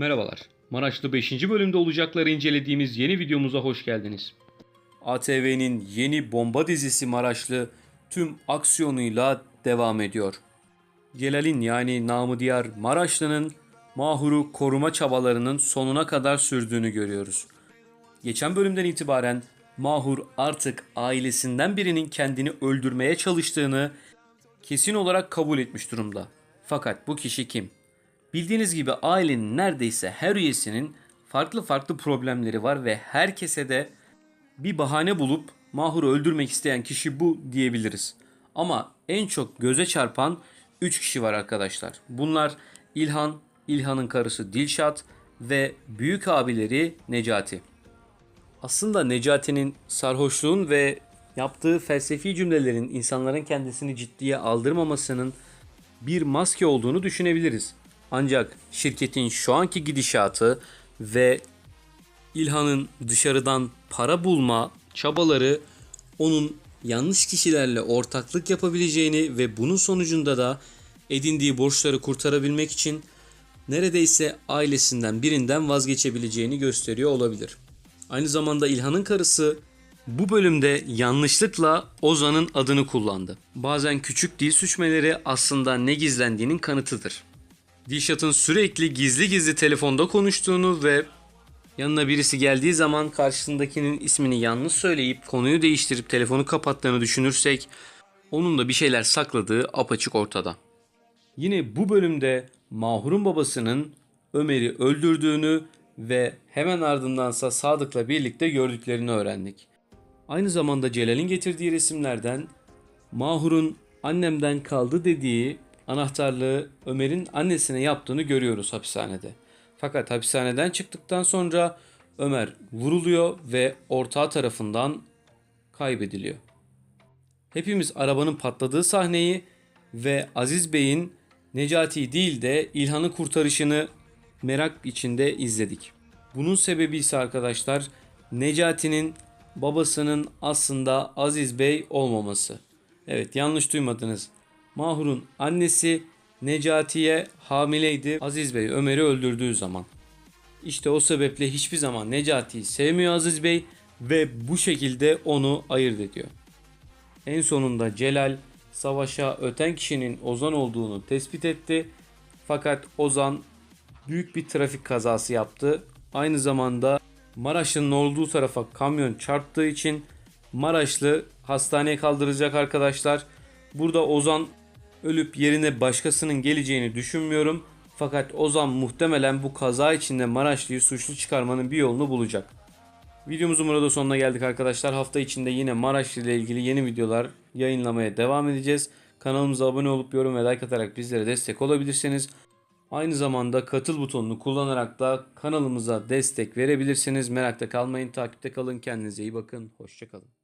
Merhabalar. Maraşlı 5. bölümde olacakları incelediğimiz yeni videomuza hoş geldiniz. ATV'nin yeni bomba dizisi Maraşlı tüm aksiyonuyla devam ediyor. Celal'in yani namı diğer Maraşlı'nın Mahur'u koruma çabalarının sonuna kadar sürdüğünü görüyoruz. Geçen bölümden itibaren Mahur artık ailesinden birinin kendini öldürmeye çalıştığını kesin olarak kabul etmiş durumda. Fakat bu kişi kim? Bildiğiniz gibi ailenin neredeyse her üyesinin farklı farklı problemleri var ve herkese de bir bahane bulup Mahur'u öldürmek isteyen kişi bu diyebiliriz. Ama en çok göze çarpan 3 kişi var arkadaşlar. Bunlar İlhan, İlhan'ın karısı Dilşat ve büyük abileri Necati. Aslında Necati'nin sarhoşluğun ve yaptığı felsefi cümlelerin insanların kendisini ciddiye aldırmamasının bir maske olduğunu düşünebiliriz. Ancak şirketin şu anki gidişatı ve İlhan'ın dışarıdan para bulma çabaları onun yanlış kişilerle ortaklık yapabileceğini ve bunun sonucunda da edindiği borçları kurtarabilmek için neredeyse ailesinden birinden vazgeçebileceğini gösteriyor olabilir. Aynı zamanda İlhan'ın karısı bu bölümde yanlışlıkla Ozan'ın adını kullandı. Bazen küçük dil suçmeleri aslında ne gizlendiğinin kanıtıdır. Dilşat'ın sürekli gizli gizli telefonda konuştuğunu ve yanına birisi geldiği zaman karşısındakinin ismini yanlış söyleyip konuyu değiştirip telefonu kapattığını düşünürsek onun da bir şeyler sakladığı apaçık ortada. Yine bu bölümde Mahur'un babasının Ömer'i öldürdüğünü ve hemen ardındansa Sadık'la birlikte gördüklerini öğrendik. Aynı zamanda Celal'in getirdiği resimlerden Mahur'un annemden kaldı dediği anahtarlığı Ömer'in annesine yaptığını görüyoruz hapishanede. Fakat hapishaneden çıktıktan sonra Ömer vuruluyor ve ortağı tarafından kaybediliyor. Hepimiz arabanın patladığı sahneyi ve Aziz Bey'in Necati'yi değil de İlhan'ı kurtarışını merak içinde izledik. Bunun sebebi ise arkadaşlar Necati'nin babasının aslında Aziz Bey olmaması. Evet yanlış duymadınız. Mahur'un annesi Necati'ye hamileydi Aziz Bey Ömer'i öldürdüğü zaman. İşte o sebeple hiçbir zaman Necati'yi sevmiyor Aziz Bey ve bu şekilde onu ayırt ediyor. En sonunda Celal savaşa öten kişinin Ozan olduğunu tespit etti. Fakat Ozan büyük bir trafik kazası yaptı. Aynı zamanda Maraş'ın olduğu tarafa kamyon çarptığı için Maraşlı hastaneye kaldıracak arkadaşlar. Burada Ozan ölüp yerine başkasının geleceğini düşünmüyorum. Fakat Ozan muhtemelen bu kaza içinde Maraşlı'yı suçlu çıkarmanın bir yolunu bulacak. Videomuzun burada sonuna geldik arkadaşlar. Hafta içinde yine Maraşlı ile ilgili yeni videolar yayınlamaya devam edeceğiz. Kanalımıza abone olup yorum ve like atarak bizlere destek olabilirsiniz. Aynı zamanda katıl butonunu kullanarak da kanalımıza destek verebilirsiniz. Merakta kalmayın, takipte kalın, kendinize iyi bakın, hoşçakalın.